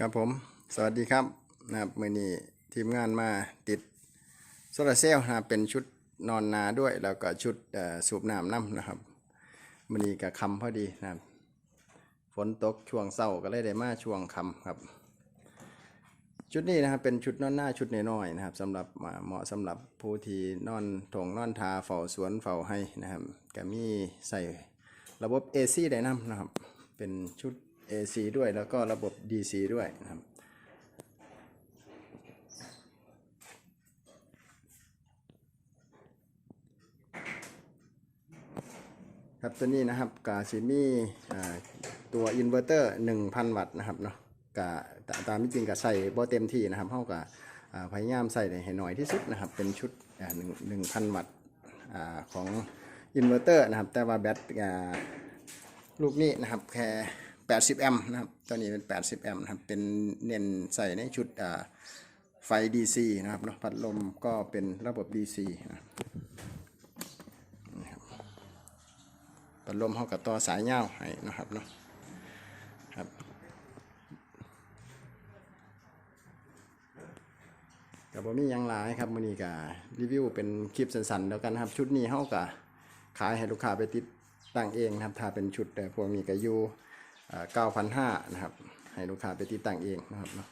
ครับผม สวัสดีครับนะครับมื่อนี้ทีมงานมาติดโซลาร์เซลล์นะเป็นชุดนอนนาด้วย แล้วก็ชุดสูบน้ำน้ำนะครับมื่อนี้กับคำพอดีนะครับฝนตกช่วงเศร้าก็เลยได้มาช่วงคำครับ ชุดนี้นะครับเป็นชุดนอนหน้าชุดน้อยๆนะครับสำหรับเหมาะสำหรับผู้ที่นอนถงนอนทาเฝ้าสวนเฝ้าให้นะครับก็มีใส่ระบบ AC ได้นำนะครับ เป็นชุด AC ด้วยแล้วก็ระบบ DC ด้วยนะครับครับตัวนี้นะครับกาซิมี่ตัวอินเวอร์เตอร์1,000 วัตต์นะครับเนาะกาตามที่จริงก็ใส่บ่เต็มที่นะครับเท่ากับพยายามใส่ให้หน่อยที่สุดนะครับ เป็นชุดหนึ่งหนึ่งพันวัตต์ของอินเวอร์เตอร์นะครับ แต่ว่าแบตลูกนี้นะครับแค่ 80 แอมป์นะครับ ตัวนี้เป็น 80 แอมป์นะครับ เป็นเน้นใส่ในชุดไฟ DC นะครับเนาะ พัดลมก็เป็นระบบ DC นะครับพัดลมเข้ากับต่อสายยาให้นะครับเนาะ ครับกับผมมีหยังหลายครับมือนี้ก็รีวิวเป็นคลิปสั้นๆแล้วกันครับ ชุดนี้เฮาก็ขายให้ลูกค้าไปติดตั้งเองนะครับ ถ้าเป็นชุดแต่พวกนี้ก็อยู่ เก้าพันห้านะครับ ให้ลูกค้าไปติดตั้งเองนะครับเนาะ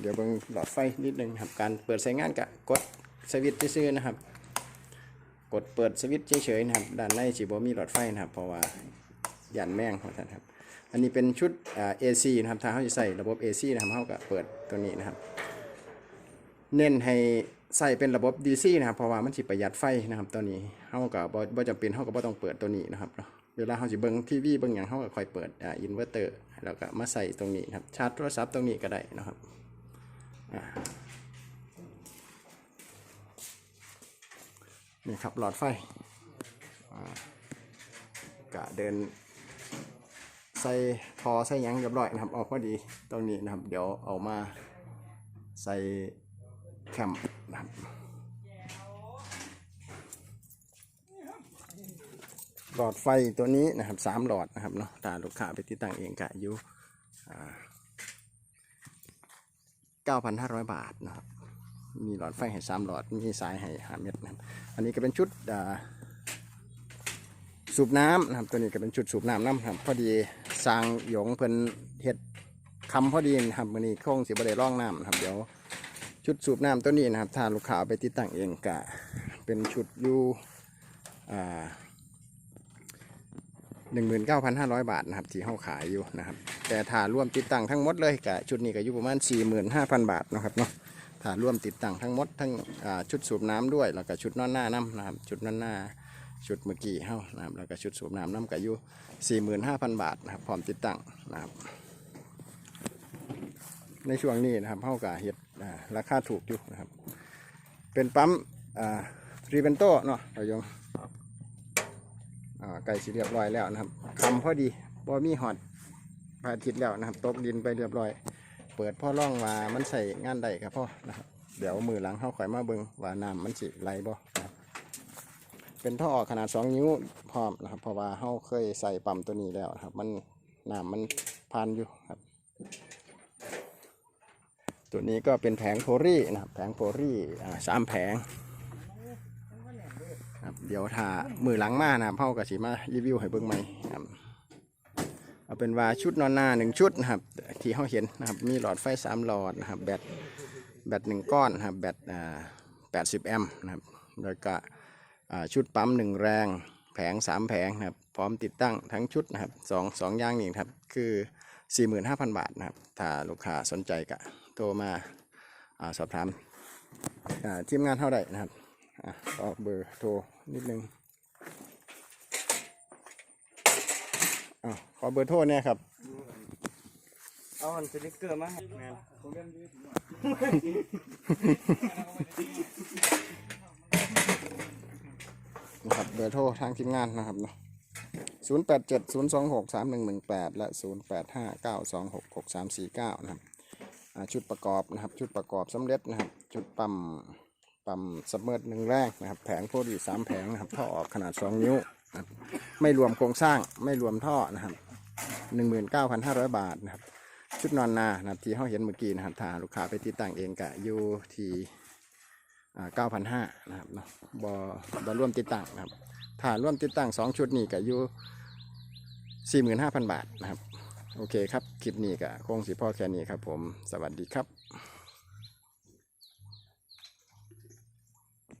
เดี๋ยวเบิ่งหลอดไฟนิดนึงครับ การเปิดใช้งานก็กดสวิตช์ซื่อๆนะครับ กดเปิดสวิตช์เฉยๆนะครับ ด้านในสิบ่มีหลอดไฟนะครับ เพราะว่ายันแม่งของท่านครับ อันนี้เป็นชุดอ่า AC นะครับถ้าเขาจะใส่ระบบ AC นะครับเขาก็เปิดตัวนี้นะครับ เน้นให้ใส่เป็นระบบ DC นะครับ เพราะว่ามันสิประหยัดไฟนะครับตัวนี้เขาก็บ่บ่จำเป็นเขาก็บ่ต้องเปิดตัวนี้นะครับเนาะ เวลาเขาสิเบิ่งทีวีเบิ่งหยังเขาก็คอยเปิดอ่าอินเวอร์เตอร์แล้วก็มาใส่ตรงนี้ครับชาร์จโทรศัพท์ตรงนี้ก็ได้นะครับนี่ครับหลอดไฟกะเดินใส่ทอใส่ยังเรียบร้อยนะครับออกพอดีตรงนี้นะครับ เดี๋ยวเอามาใส่แคมนะครับ หลอดไฟตัวนี้นะครับสามหลอดนะครับเนาะถ้าลูกค้าไปติดตั้งเองกะอยู่เก้าพันห้าร้อยบาทนะครับมีหลอดไฟให้สามหลอดมีสายให้ห้าเม็ดนะครับอันนี้ก็เป็นชุดสูบน้ำนะครับตัวนี้ก็เป็นจุดสูบน้ำน้ำครับพอดีสร้างหยงเพิ่นเฮ็ดคำพอดีนะครับมื้อนี้คงสิบ่ได้ร่องน้ำนะครับเดี๋ยวชุดสูบน้ำตัวนี้นะครับถ้าลูกค้าเอาไปติดตั้งเองก็เป็นชุดอยู่อ่า 19,500 บาทนะครับที่เฮาขายอยู่นะครับ แต่ถ้ารวมติดตั้งทั้งหมดเลยก็ชุดนี้ก็อยู่ประมาณ 45,000 บาทนะครับเนาะถ้ารวมติดตั้งทั้งหมดทั้งชุดสูบน้ำด้วย แล้วก็ชุดนอนหน้าน้ำนะครับชุดนอนหน้าชุดเมื่อกี้เฮานะครับแล้วก็ชุดสูบน้ำน้ำกับอยู่45,000 บาทนะครับพร้อมติดตั้งนะครับ ในช่วงนี้นะครับเฮากับเฮ็ดราคาถูกอยู่นะครับ เป็นปั๊มอ่ารีเบนโตเนาะเรายง อ่าใกล้สิเรียบร้อยแล้วนะครับคำพอดีบ่มีหอดพระอาทิตย์แล้วนะครับ ตกดินไปเรียบร้อย เปิดพ่อร่องว่ามันใส่งานได้ครับพ่อนะครับเดี๋ยวมือหลังเฮาข่อยมาเบิงว่าน้ำมันสิไหลบ่นะครับเป็นท่อขนาด 2 นิ้วพร้อมนะครับ เพราะว่าเราเคยใส่ปั๊มตัวนี้แล้วครับ มันน้ำมันพันอยู่ครับตัวนี้ก็เป็นแผงโพรี่นะครับ แผงโพรี่สามแผง ครับเดี๋ยวถ้ามือหลังมานะครับเฮากับสีมารีวิวให้เบิ่งใหม่ครับเอาเป็นว่าชุดนอนหน้าหนึ่งชุดนะครับที่เขาเห็นนะครับมีหลอดไฟสามหลอดนะครับแบตแบตหนึ่งก้อนนะครับแบตอ่าแปดสิบแอมป์นะครับแล้วก็อ่าชุดปั๊มหนึ่งแรงแผงสามแผงนะครับพร้อมติดตั้งทั้งชุดนะครับสองสองอย่างนี่ครับคือ 45,000 บาทนะครับถ้าลูกค้าสนใจก็โทรมาอาสอบถามอ่าทีมงานเท่าไหร่นะครับ อะออกเบอร์โทรนิดนึงอะขอเบอร์โทรเนี่ยครับ เอาอันสติกเกอร์มาให้แมนนะครับเบอร์โทรทางทีมงานนะครับเนาะศูนย์แปดเจ็ดศูนย์สองหกสามหนึ่งหนึ่งแปดและศูนย์แปดห้าเก้าสองหกหกสามสี่เก้านะครับอ่าชุดประกอบนะครับ ชุดประกอบสำเร็จนะครับ ชุดปั๊ม ปั๊มซับเมอร์หนึ่งแรกนะครับ แผงโพดีสามแผงนะครับ ท่อออกขนาดสองนิ้วนะครับไม่รวมโครงสร้างไม่รวมท่อนะครับหนึ่งหมื่นเก้าพันห้าร้อยบาทนะครับ ชุดนอนนานะครับที่เขาเห็นเมื่อกี้นะครับถ้าลูกค้าไปติดตั้งเองก็อยู่ที่เก้าพันห้านะครับเนาะบอบอร่วมติดตั้งนะครับถ้าร่วมติดตั้งสองชุดนี้ก็อยู่สี่หมื่นห้าพันบาทนะครับ โอเคครับ คลิปนี้ก็คงสิพ่อแค่นี้ครับผม สวัสดีครับ